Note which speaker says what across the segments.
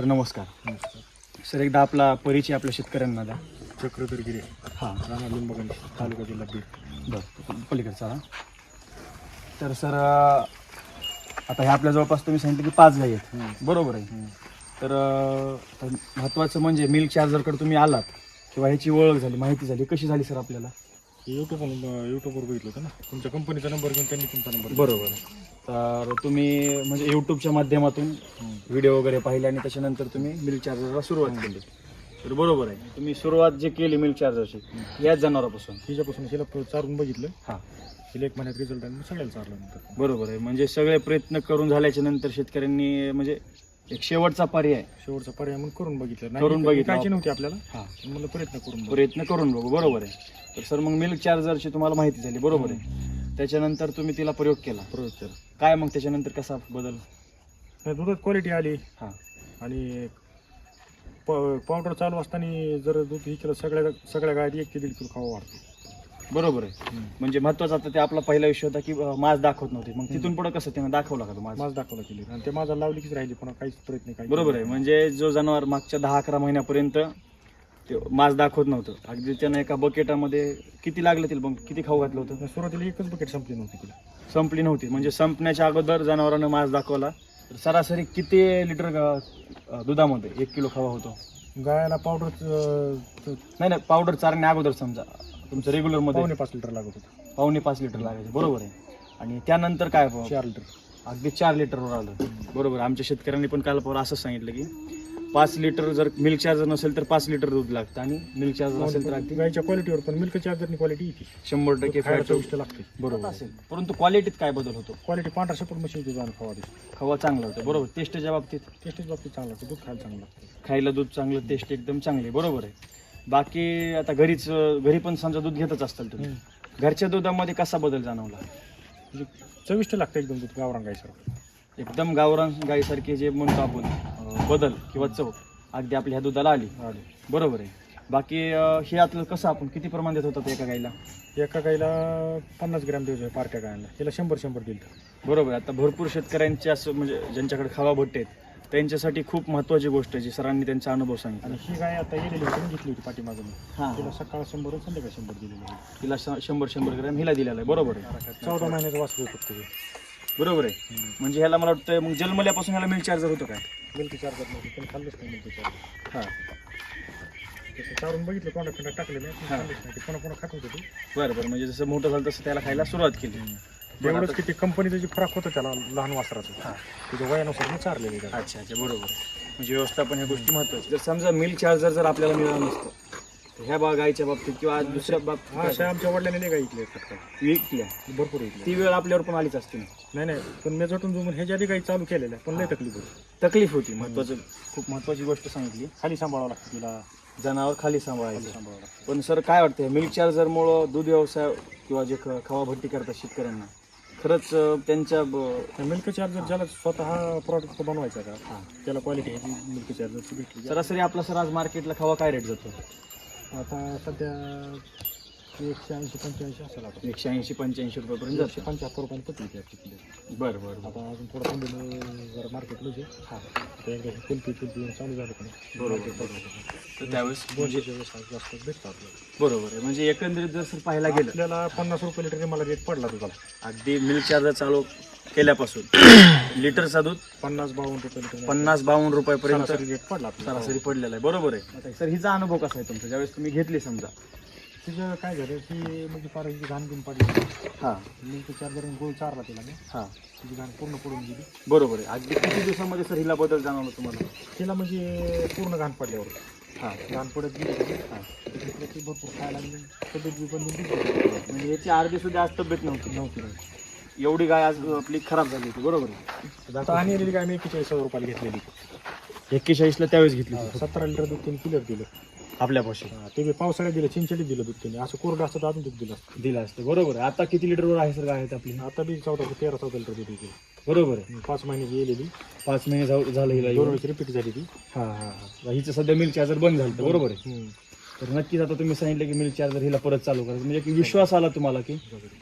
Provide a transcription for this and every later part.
Speaker 1: Sir नमस्कार. Sir एकदा आपला परिचय आपल्या शेतकऱ्यांना द्या.
Speaker 2: चक्रधर गिरे.
Speaker 1: हां.
Speaker 2: राणा लिंबगण तालुका जिल्हा बीड.
Speaker 1: बरं पलीकडचा हा. तर सर आता ह्या आपल्या जवळपास तुम्ही सांगितलं की पाच गाई आहेत. बरोबर आहे. तर अं, तर महत्त्वाचं म्हणजे मिल्क चार्जरकडे तुम्ही आलात किंवा ह्याची ओळख झाली माहिती झाली. कशी झाली सर आपल्याला?
Speaker 2: युट्यूब युट्यूबवर बघितलं होतं ना? तुमच्या कंपनीचा नंबर घेऊन त्यांनी तुमचा नंबर
Speaker 1: बरोबर. तर तुम्ही म्हणजे यूट्यूबच्या माध्यमातून व्हिडिओ वगैरे पाहिले आणि त्याच्यानंतर तुम्ही मिल्क चार्जरला सुरुवात केली. तर बरोबर आहे. तुम्ही सुरुवात जे केली मिल्क चार्जरची याच जनावरापासून.
Speaker 2: तिच्यापासून हिला चारून बघितलं.
Speaker 1: हां.
Speaker 2: हिला एक महिन्यात रिझल्ट आणि सगळ्याला चारलं नंतर
Speaker 1: बरोबर आहे. म्हणजे सगळे प्रयत्न करून झाल्याच्यानंतर शेतकऱ्यांनी म्हणजे एक शेवटचा पर्याय
Speaker 2: शेवटचा पर्याय म्हणून करून बघितलं.
Speaker 1: करून बघितलं.
Speaker 2: नव्हती आपल्याला.
Speaker 1: हा.
Speaker 2: मला प्रयत्न करून बघ.
Speaker 1: प्रयत्न करून बघू. बरोबर आहे. तर सर मग मिल्क चार्जरची तुम्हाला माहिती झाली बरोबर आहे. त्याच्यानंतर तुम्ही तिला प्रयोग केला.
Speaker 2: प्रयोग केला.
Speaker 1: काय मग त्याच्यानंतर कसा बदल?
Speaker 2: नाही, दुधात क्वालिटी आली.
Speaker 1: हां.
Speaker 2: आणि पावडर चालू असताना जर दूध हे केलं सगळ्या सगळ्या गायत एक ते दीड किलो खावा वाढतो
Speaker 1: बरोबर आहे. म्हणजे महत्वाचं आता ते आपला पहिला विषय होता की अं, मास दाखवत नव्हते. मग तिथून पुढे कसं त्यानं दाखवला का तो मास?
Speaker 2: माझ दाखवला केली आणि ते माझा लावली कीच राहिली पण काहीच प्रयत्न काही
Speaker 1: बरोबर आहे. म्हणजे जो जनावर मागच्या दहा अकरा महिन्यापर्यंत ते मास दाखवत नव्हतं. अगदी त्यानं एका बकेटामध्ये किती लागलं तिला मग किती खाऊ घातलं होतं.
Speaker 2: सुरुवातीला एकच बकेट संपली नव्हती तिला
Speaker 1: संपली नव्हती. म्हणजे संपण्याच्या अगोदर जनावरांना मास दाखवला. तर सरासरी किती लिटर ग- दुधामध्ये एक किलो खवा होतो?
Speaker 2: गायला पावडर
Speaker 1: नाही नाही पावडर चारण्या अगोदर समजा. तुमचं रेग्युलरमध्ये
Speaker 2: पावणे पाच लिटर लागत होतं.
Speaker 1: पावणे पाच लिटर लागायचं. बरोबर आहे. आणि त्यानंतर काय?
Speaker 2: चार लिटर
Speaker 1: अगदी चार लिटरवर आलं. बरोबर. आमच्या शेतकऱ्यांनी पण काल परवा असंच सांगितलं की पाच लिटर जर मिल्क चार्जर नसेल तर पाच लिटर दूध लागतं आणि मिल्क चार्जर असेल तर अगदी
Speaker 2: गायच्या क्वालिटीवर पण मिल्क चार्जरनी क्वालिटी येते
Speaker 1: शंभर टक्के
Speaker 2: खायला
Speaker 1: फॅट
Speaker 2: चविष्ट लागते.
Speaker 1: बरोबर. असेल परंतु क्वालिटीत काय बदल होतो?
Speaker 2: क्वालिटी पांढरा शेपूट मशीन तुझा खावा दिसतो
Speaker 1: खवा चांगला होतो. बरोबर. टेस्टच्या बाबतीत?
Speaker 2: टेस्टच बाबतीत चांगला लागतो दूध खायला चांगलं लागतं.
Speaker 1: खायला दूध चांगलं टेस्ट एकदम चांगली बरोबर आहे. बाकी आता घरीच घरी पण समजा दूध घेतच असताल तुम्ही. घरच्या दुधामध्ये कसा बदल जाणवला?
Speaker 2: म्हणजे चविष्ट लागतं एकदम दूध गावरान गायसारखं
Speaker 1: एकदम गावरान गाईसारखे जे म्हणतो आपण अं, बदल किंवा चव अगदी आपल्या ह्या दुधाला आली.
Speaker 2: आले.
Speaker 1: बरोबर आहे. बाकी अं, हे आतलं कसं आपण किती प्रमाण देत होतात एका गाईला?
Speaker 2: एका गायला पन्नास ग्रॅम आहे पार्ट्या गायला त्याला शंभर शंभर दिलं.
Speaker 1: बरोबर आहे. आता भरपूर शेतकऱ्यांचे असं म्हणजे ज्यांच्याकडे खावा भट्टे आहेत त्यांच्यासाठी खूप महत्त्वाची गोष्ट आहे जी सरांनी त्यांचा अनुभव सांगितला.
Speaker 2: आणि ही गाय आता येलेली होती मी घेतली होती पाठीमागं मी.
Speaker 1: हां.
Speaker 2: तिला सकाळ शंभर आणि संध्याकाळ शंभर दिलेली आहे
Speaker 1: तिला श- शंभर शंभर ग्रॅम हिला दिलेला आहे. बरोबर आहे.
Speaker 2: चौदा महिन्याचं वाचलं फक्त
Speaker 1: बरोबर आहे. म्हणजे ह्याला मला वाटतं मग जन्मल्यापासून ह्याला मिल्क चार्जर होतं काय?
Speaker 2: मिल्क चार्जर नव्हती पण खाल्लंच नाही मिल्क चार्जर
Speaker 1: हां.
Speaker 2: तसं चारून बघितलं कोणा खंडा टाकलेलं आहे, पण खाल्लंच नाही. ते पुन्हा पुन्हा खात होतं ते.
Speaker 1: बरं बरं. म्हणजे जसं मोठं झालं तसं त्याला खायला सुरुवात केली.
Speaker 2: एवढंच की ते कंपनीचं जे फरक होतं त्याला लहान वासराचं.
Speaker 1: हां.
Speaker 2: त्याच्या वयानुसार मी चारलेलं आहे त्याला.
Speaker 1: अच्छा अच्छा. बरोबर. म्हणजे व्यवस्थापन ह्या गोष्टी महत्त्वाच्या जर समजा मिल्क चार्जर जर आपल्याला मिळालं नसतं ह्या बा गायच्या बाबतीत किंवा आज दुसऱ्या
Speaker 2: हा
Speaker 1: बाबतीत
Speaker 2: अशा आमच्या वडिलांनी नाही ऐकले फटका.
Speaker 1: विकल्या
Speaker 2: भरपूर ऐकले
Speaker 1: ती वेळ आपल्यावर पण आलीच असते ना.
Speaker 2: नाही नाही पण मी जटून जुमून ह्याच्या आधी काही चालू केलेलं आहे पण लय तकलीफ होती.
Speaker 1: तकलीफ होती महत्वाचं खूप महत्वाची गोष्ट सांगितली.
Speaker 2: खाली सांभाळावं लागतं तिला.
Speaker 1: जनावर खाली सांभाळायचं.
Speaker 2: सांभाळावं लागतं.
Speaker 1: पण सर काय वाटतं मिल्क चार्जरमुळं दूध व्यवसाय किंवा जे ख- खवा भट्टी करतात शेतकऱ्यांना खरंच अं, त्यांच्या ब-
Speaker 2: मिल्क चार्जर ज्याला स्वतः प्रॉडक्ट बनवायचा का? त्याला क्वालिटी ह्याची मिल्क चार्जरची भेटली.
Speaker 1: सरासरी आपला सर आज मार्केटला खवा काय रेट जातो?
Speaker 2: आता सध्या एकशे ऐंशी पंच्याऐंशी असेल आता.
Speaker 1: एकशे ऐंशी पंच्याऐंशी रुपयापर्यंत
Speaker 2: एकशे
Speaker 1: जातो
Speaker 2: पंच्याहत्तर रुपयाला पत्ती आपली.
Speaker 1: बरं बरं बरं.
Speaker 2: आता अजून थोडं थंडीने जरा मार्केट लुजे
Speaker 1: हां.
Speaker 2: आता एकदा हे कुल्फी कुल्फी चालू झालं नाही
Speaker 1: बरोबर बरोबर. तर त्यावेळेस म्हणजे
Speaker 2: दोनशे जास्त जास्त भेटतं आपल्याला.
Speaker 1: बरोबर आहे. म्हणजे एकंदरीत जर सर पाहायला गेलं
Speaker 2: आपल्याला पन्नास रुपये लिटर मला रेट पडला दुधाला
Speaker 1: अगदी मिल्क चार्जर चालू. केल्यापासून. लिटरचा दूध
Speaker 2: पन्नास बावन्न रुपये लिटर.
Speaker 1: पन्नास बावन्न रुपयापर्यंत
Speaker 2: सरासरी रेट पडला आपल्याला
Speaker 1: सरासरी पडलेला आहे. बरोबर आहे. सर हिचा अनुभव कसा आहे तुमचा? ज्यावेळेस तुम्ही घेतली समजा.
Speaker 2: तिचं काय झालं की म्हणजे फार हिची घाण घेऊन पडली.
Speaker 1: हां.
Speaker 2: मिल्क चार्जर गोळ चारला तिला मी.
Speaker 1: हां.
Speaker 2: तिची घाण पूर्ण पडून गेली.
Speaker 1: बरोबर आहे. अगदी किती दिवसामध्ये सर हिला बदल जाणवला तुम्हाला?
Speaker 2: तिला म्हणजे पूर्ण घाण पडल्यावर.
Speaker 1: हां.
Speaker 2: घाण पडत गेली?
Speaker 1: हां.
Speaker 2: ती भरपूर खायला लागली. तब्येत बी पण
Speaker 1: म्हणजे याची अर्धी सुद्धा आज तब्येत नव्हती.
Speaker 2: नव्हती.
Speaker 1: एवढी गाय आज आपली खराब झाली होती बरोबर आहे.
Speaker 2: आता आणि आलेली काय मी एकेचाळीस हजार रुपयाला घेतलेली.
Speaker 1: एक्केचाळीसला त्यावेळेस घेतली
Speaker 2: सतरा लिटर दूध त्यांनी क्लिअर दिलं.
Speaker 1: आपल्यापाशी
Speaker 2: हा, ते बी पावसाळ्यात दिलं चिंचलीत दिलं दूध त्यांनी. असं कोरडं असतं तर अजून दूध दिलं असतं.
Speaker 1: दिला असतं बरोबर आहे. आता किती लिटरवर आहे सर गाय आपली?
Speaker 2: आता बी चौदा तेरा चौदा लिटर दूध येते
Speaker 1: बरोबर आहे.
Speaker 2: पाच महिन्याची येलेली
Speaker 1: पाच महिने झालं हिला
Speaker 2: दोन
Speaker 1: येऊन.
Speaker 2: वेळेस रिपीट झाली ती.
Speaker 1: हां हां हां. हिचं सध्या मिल्क चार्जर बंद झालं होतं, बरोबर आहे.
Speaker 2: हम्म.
Speaker 1: तर नक्कीच आता तुम्ही सांगितलं की मिल्क चार्जर हिला परत चालू करायचं. म्हणजे की विश्वास आला तुम्हाला की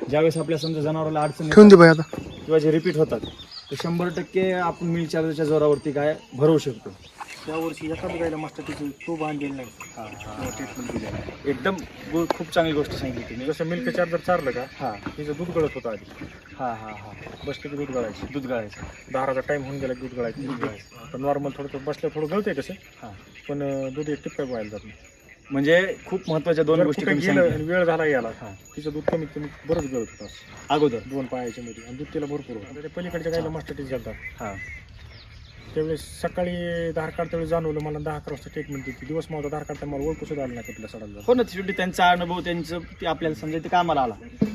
Speaker 1: ज्यावेळेस आपल्या समजा जनावराला अडचण येतात किंवा जे रिपीट होतात तर शंभर टक्के आपण मिल्क चार्जरच्या जोरावरती काय भरवू शकतो.
Speaker 2: यावर्षी एखाद्या गायला मास्टर तो बांधलेला नाही. किंवा ट्रीटमेंट दिली नाही.
Speaker 1: एकदम गो- खूप चांगली गोष्ट सांगितली तुम्ही.
Speaker 2: जसं मिल्क चार्जर चारलं का
Speaker 1: हां.
Speaker 2: तिचं दूध गळत होतं आधी.
Speaker 1: हां हां हां.
Speaker 2: बसलं की दूध गळायचं.
Speaker 1: दूध गाळायचं.
Speaker 2: दाराचा टाइम होऊन गेला की दूध गळायचं. दूध गळायचं. आता नॉर्मल थोडं बसलं थोडं गळतंय कसं
Speaker 1: हां.
Speaker 2: पण अं, दूध एक टिप्पा व्हायला जात नाही.
Speaker 1: म्हणजे खूप महत्त्वाच्या दोन गोष्टी सांगितल्या.
Speaker 2: आणि वेळ झाला याला
Speaker 1: हां
Speaker 2: तिचं दूध कमीत कमी बरंच गळत होतं असं.
Speaker 1: अगोदर.
Speaker 2: दोन पायाच्या मध्ये. आणि दूध तिला भरपूर होतं. पलीकडच्या गायला मास्टर टीच घालतात
Speaker 1: हां.
Speaker 2: त्यावेळेस सकाळी धार काढता वेळेस जाणवलं मला दहा अकरा वाजता ट्रीटमेंट दिली दिवस माझा धार काढता मला ओळखू सुद्धा आलं नाही कुठल्या सडाला
Speaker 1: हो ना शेवटी त्यांचा अनुभव त्यांचं ते आपल्याला समजा ते कामाला आला.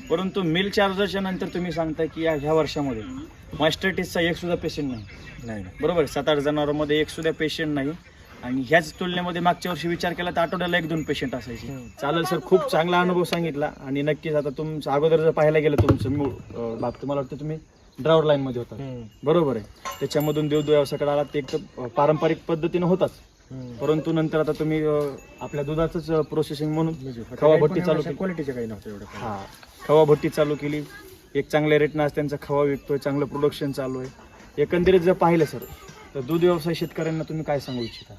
Speaker 1: परंतु मिल चार्जरच्या नंतर तुम्ही सांगता की या ह्या वर्षामध्ये मास्टरटीसचा एक सुद्धा पेशंट नाही.
Speaker 2: नाही नाही.
Speaker 1: बरोबर सात आठ जनावरांमध्ये एक सुद्धा पेशंट नाही. आणि ह्याच तुलनेमध्ये मागच्या वर्षी विचार केला तर आठवड्याला एक दोन पेशंट असायचे. चालेल सर खूप चांगला अनुभव सांगितला आणि नक्कीच आता तुमचं अगोदर जर पाहायला गेलं तुमचं मूळ अं, बाब तुम्हाला वाटतं तुम्ही ड्रायव्हर लाईनमध्ये होता. बरोबर आहे. त्याच्यामधून देव व्यवसायाकडे आला ते एक तर पारंपरिक पद्धतीनं होताच. परंतु नंतर आता तुम्ही अं, आपल्या दुधाचंच प्रोसेसिंग म्हणून
Speaker 2: म्हणजे
Speaker 1: खवा भट्टी चालू केली.
Speaker 2: क्वालिटीचे काही नव्हतं एवढं
Speaker 1: हा. खवा भट्टी चालू केली. एक चांगल्या रेटनं आज त्यांचा खवा विकतोय चांगलं प्रोडक्शन चालू आहे. एकंदरीत जर पाहिलं सर तर दूध व्यवसाय शेतकऱ्यांना तुम्ही काय सांगू इच्छिता?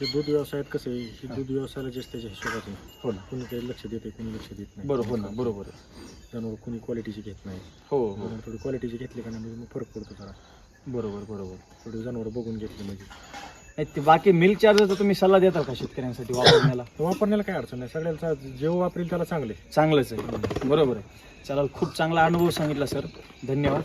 Speaker 2: हे दूध व्यवसायात कसं आहे? हे दूध व्यवसायाला जास्त त्याच्या हिशोबात आहे
Speaker 1: हो ना.
Speaker 2: कुणी काही लक्ष देते कुणी लक्ष देत नाही.
Speaker 1: बरोबर हो ना बरोबर आहे.
Speaker 2: जनावर कुणी क्वालिटीची घेत नाही.
Speaker 1: हो हो.
Speaker 2: जनावर थोडी क्वालिटीची घेतली का नाही मग फरक पडतो जरा.
Speaker 1: बरोबर बरोबर.
Speaker 2: थोडी जनावर बघून घेतली म्हणजे
Speaker 1: नाही ते बाकी मिल्क चार्जरचा तुम्ही सल्ला देता का शेतकऱ्यांसाठी वापरण्याला?
Speaker 2: वापरण्याला काय अडचण नाही. सगळ्याला जेव्हा वापरेल त्याला चांगले
Speaker 1: चांगलंच आहे. बरोबर आहे. चला खूप चांगला अनुभव सांगितला सर. धन्यवाद.